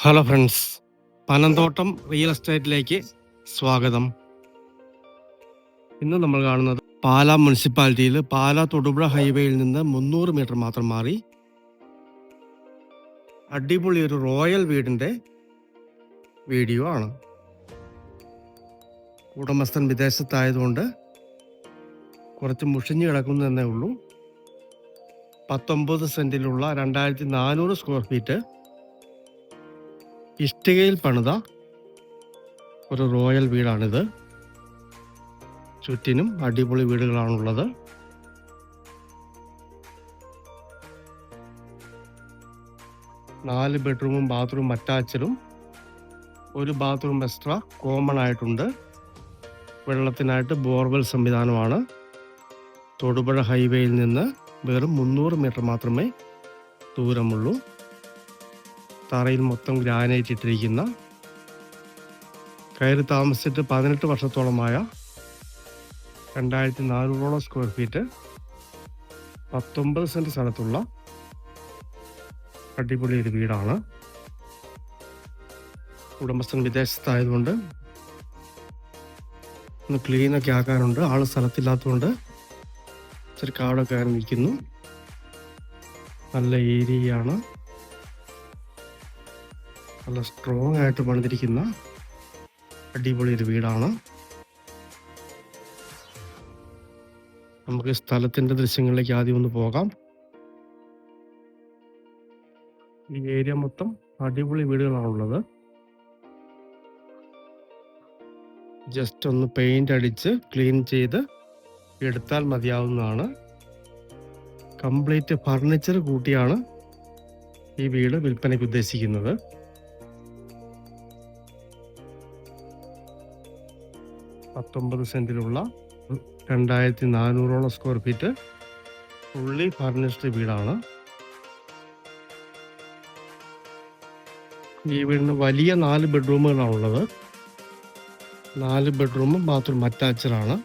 Hello friends Panamthottam real എസ്റ്റേറ്റിലേക്ക് സ്വാഗതം. ഇന്ന് നമ്മൾ കാണുന്നത് പാലാ മുനിസിപ്പാലിറ്റിയിൽ പാലാ തൊടുപുഴ ഹൈവേയിൽ നിന്ന് മുന്നൂറ് മീറ്റർ മാത്രം മാറി അടിപൊളി ഒരു റോയൽ വീടിന്റെ വീഡിയോ ആണ്. ഉടമസ്ഥൻ വിദേശത്തായതുകൊണ്ട് കുറച്ച് മുഷിഞ്ഞു കിടക്കുന്നു എന്നേ ഉള്ളൂ. പത്തൊമ്പത് സെന്റിലുള്ള രണ്ടായിരത്തി നാനൂറ് സ്ക്വയർ ഫീറ്റ് ഇഷ്ടികയിൽ പണിത ഒരു റോയൽ വീടാണിത്. ചുറ്റിനും അടിപൊളി വീടുകളാണുള്ളത്. നാല് ബെഡ്റൂമും ബാത്റൂം അറ്റാച്ചഡും. ഒരു ബാത്റൂം എക്സ്ട്രാ കോമൺ ആയിട്ടുണ്ട്. വെള്ളത്തിനായിട്ട് ബോർവെൽ സംവിധാനമാണ്. തൊടുപുഴ ഹൈവേയിൽ നിന്ന് വെറും മുന്നൂറ് മീറ്റർ മാത്രമേ ദൂരമുള്ളൂ. തറയിൽ മൊത്തം ഗ്രാനൈറ്റ് ഇട്ടിരിക്കുന്ന കയറി താമസിച്ചിട്ട് പതിനെട്ട് വർഷത്തോളമായ രണ്ടായിരത്തി നാനൂറോളം സ്ക്വയർ ഫീറ്റ് പത്തൊമ്പത് സെന്റ് സ്ഥലത്തുള്ള അടിപൊളി ഒരു വീടാണ്. ഉടമസ്ഥൻ വിദേശത്തായതുകൊണ്ട് ഒന്ന് ക്ലീനൊക്കെ ആക്കാനുണ്ട്. ആൾ സ്ഥലത്തില്ലാത്തതുകൊണ്ട് ഇച്ചിരി കാടൊക്കെ ആരംഭിക്കുന്നു നല്ല ഏരിയയാണ്. നല്ല സ്ട്രോങ് ആയിട്ട് പണിതിരിക്കുന്ന അടിപൊളി ഒരു വീടാണ്. നമുക്ക് സ്ഥലത്തിന്റെ ദൃശ്യങ്ങളിലേക്ക് ആദ്യം ഒന്ന് പോകാം. ഈ ഏരിയ മൊത്തം അടിപൊളി വീടുകളാണുള്ളത് ജസ്റ്റ് ഒന്ന് പെയിന്റ് അടിച്ച് ക്ലീൻ ചെയ്ത് എടുത്താൽ മതിയാവുന്നതാണ്. കംപ്ലീറ്റ് ഫർണിച്ചർ കൂട്ടിയാണ് ഈ വീട് വിൽപ്പനയ്ക്ക് ഉദ്ദേശിക്കുന്നത്. പത്തൊമ്പത് സെന്റിലുള്ള രണ്ടായിരത്തി നാനൂറോളം സ്ക്വയർ ഫീറ്റ് ഫുള്ളി ഫർണിഷ്ഡ് വീടാണ്. ഈ വീടിന് വലിയ നാല് ബെഡ്റൂമുകളാണുള്ളത് നാല് ബെഡ്റൂമും ബാത്റൂം അറ്റാച്ചഡാണ്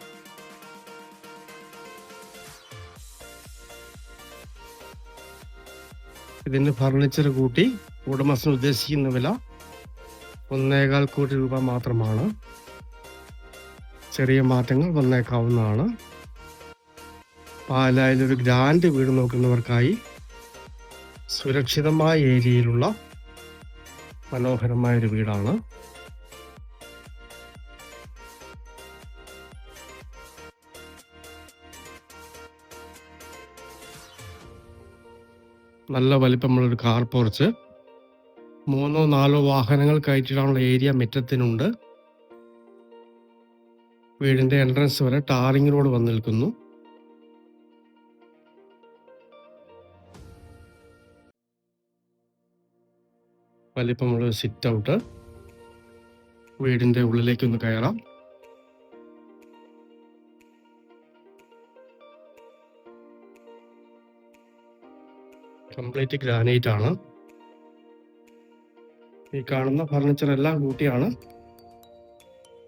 ഇതിന്റെ ഫർണിച്ചർ കൂട്ടി ഉടമസ്ഥൻ ഉദ്ദേശിക്കുന്ന വില ഒന്നേകാൽ കോടി രൂപ മാത്രമാണ്. ചെറിയ മാറ്റങ്ങൾ വന്നേക്കാവുന്നതാണ്. പാലായിൽ ഒരു ഗ്രാൻഡ് വീട് നോക്കുന്നവർക്കായി സുരക്ഷിതമായ ഏരിയയിലുള്ള മനോഹരമായൊരു വീടാണ്. നല്ല വലിപ്പമുള്ളൊരു കാർ പോർച്ച്. മൂന്നോ നാലോ വാഹനങ്ങൾ കയറ്റിടാനുള്ള ഏരിയ മുറ്റത്തിനുണ്ട്. വീടിന്റെ എൻട്രൻസ് വരെ ടാറിംഗ് റോഡ് വന്നു നിൽക്കുന്നു. വലിപ്പമുള്ള സിറ്റ് ഔട്ട് വീടിന്റെ ഉള്ളിലേക്കൊന്ന് കയറാം. കംപ്ലീറ്റ് ഗ്രാനൈറ്റ് ആണ്. ഈ കാണുന്ന ഫർണിച്ചർ എല്ലാം കൂട്ടിയാണ്.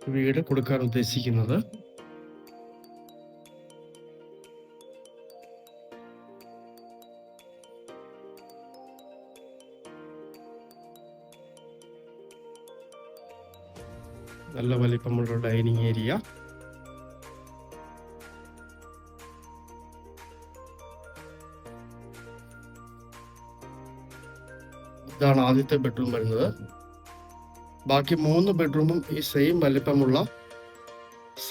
വീട് കൊടുക്കാൻ ഉദ്ദേശിക്കുന്നത്. നല്ല വലിപ്പമുള്ള ഡൈനിങ് ഏരിയ. ഇതാണ് ആദ്യത്തെ ബെഡ്റൂം വരുന്നത്. ബാക്കി മൂന്ന് ബെഡ്റൂമും ഈ സെയിം വലിപ്പമുള്ള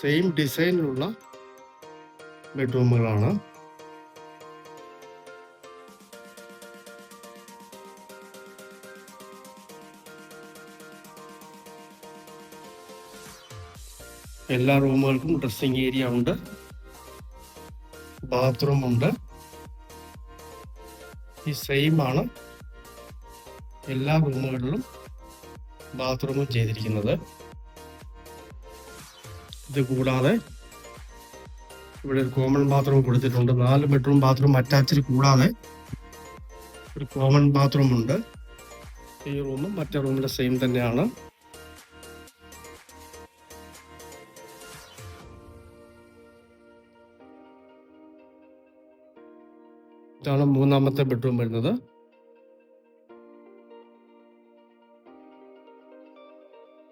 സെയിം ഡിസൈനിലുള്ള ബെഡ്റൂമുകളാണ്. എല്ലാ റൂമുകൾക്കും ഡ്രസ്സിംഗ് ഏരിയ ഉണ്ട്. ബാത്റൂം ഉണ്ട്. ഈ സെയിം ആണ് എല്ലാ റൂമുകളിലും ബാത്റൂമും ചെയ്തിരിക്കുന്നത്. ഇത് കൂടാതെ ഇവിടെ ഒരു കോമൺ ബാത്റൂം കൊടുത്തിട്ടുണ്ട്. നാല് ബെഡ്റൂം ബാത്റൂം അറ്റാച്ച്ഡ് കൂടാതെ ഒരു കോമൺ ബാത്റൂം ഉണ്ട്. ഈ റൂമും മറ്റേ റൂമിലെ സെയിം തന്നെയാണ്. ഇതാണ് മൂന്നാമത്തെ ബെഡ്റൂം വരുന്നത്.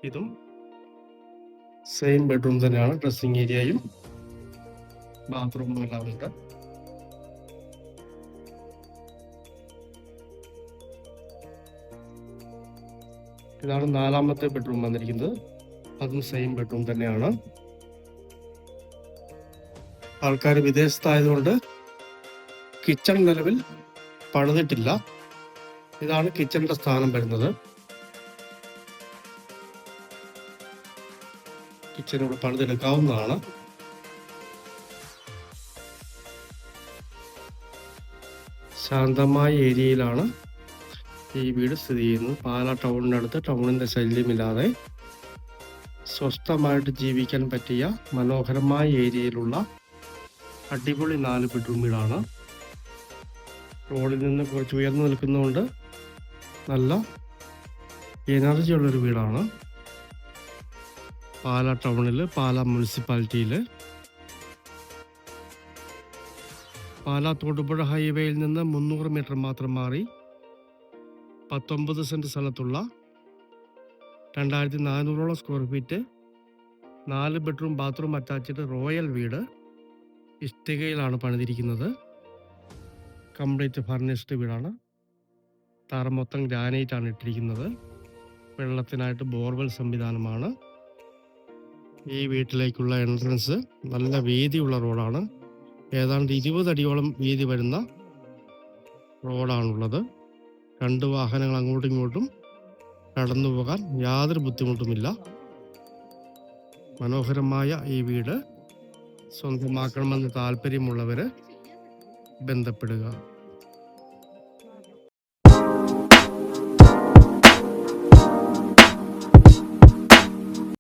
ഇതും സെയിം ബെഡ്റൂം തന്നെയാണ് ഡ്രസ്സിംഗ് ഏരിയയും ബാത്റൂമും എല്ലാം ഉണ്ട്. ഇതാണ് നാലാമത്തെ ബെഡ്റൂം വന്നിരിക്കുന്നത്. അതും സെയിം ബെഡ്റൂം തന്നെയാണ്. ആൾക്കാർ വിദേശത്തായതുകൊണ്ട് കിച്ചൺ നിലവിൽ പണിതിട്ടില്ല. ഇതാണ് കിച്ചണിന്റെ സ്ഥാനം വരുന്നത്. കിച്ചൺ പണിതെടുക്കാവുന്നതാണ്. ശാന്തമായ ഏരിയയിലാണ് ഈ വീട് സ്ഥിതി ചെയ്യുന്നത്. പാലാ ടൗണിനടുത്ത് ടൗണിന്റെ ശല്യമില്ലാതെ സ്വസ്ഥമായിട്ട് ജീവിക്കാൻ പറ്റിയ മനോഹരമായ ഏരിയയിലുള്ള അടിപൊളി നാല് ബെഡ്റൂം വീടാണ്. റോഡിൽ നിന്ന് കുറച്ച് ഉയർന്നു നിൽക്കുന്നതുകൊണ്ട് നല്ല എനർജി ഉള്ളൊരു വീടാണ്. പാലാ ടൗണിൽ പാല മുനിസിപ്പാലിറ്റിയിൽ പാല തൊടുപുഴ ഹൈവേയിൽ നിന്ന് മുന്നൂറ് മീറ്റർ മാത്രം മാറി പത്തൊമ്പത് സെന്റ് സ്ഥലത്തുള്ള രണ്ടായിരത്തി നാനൂറോളം സ്ക്വയർ ഫീറ്റ് നാല് ബെഡ്റൂം ബാത്റൂം അറ്റാച്ച്ഡ് റോയൽ വീട് ഇഷ്ടികയിലാണ് പണിതിരിക്കുന്നത്. കംപ്ലീറ്റ് ഫർണിഷ്ഡ് വീടാണ്. തറ മൊത്തം ഗ്രാനൈറ്റ് ആണ് ഇട്ടിരിക്കുന്നത്. വെള്ളത്തിനായിട്ട് ബോർവെൽ സംവിധാനമാണ്. ഈ വീട്ടിലേക്കുള്ള എൻട്രൻസ് നല്ല വീതിയുള്ള റോഡാണ്. ഏതാണ്ട് ഇരുപത് അടിയോളം വീതി വരുന്ന റോഡാണുള്ളത്. രണ്ട് വാഹനങ്ങൾ അങ്ങോട്ടും ഇങ്ങോട്ടും കടന്നു പോകാൻ യാതൊരു ബുദ്ധിമുട്ടുമില്ല. മനോഹരമായ ഈ വീട് സ്വന്തമാക്കണമെന്ന് താല്പര്യമുള്ളവർ ബന്ധപ്പെടുക.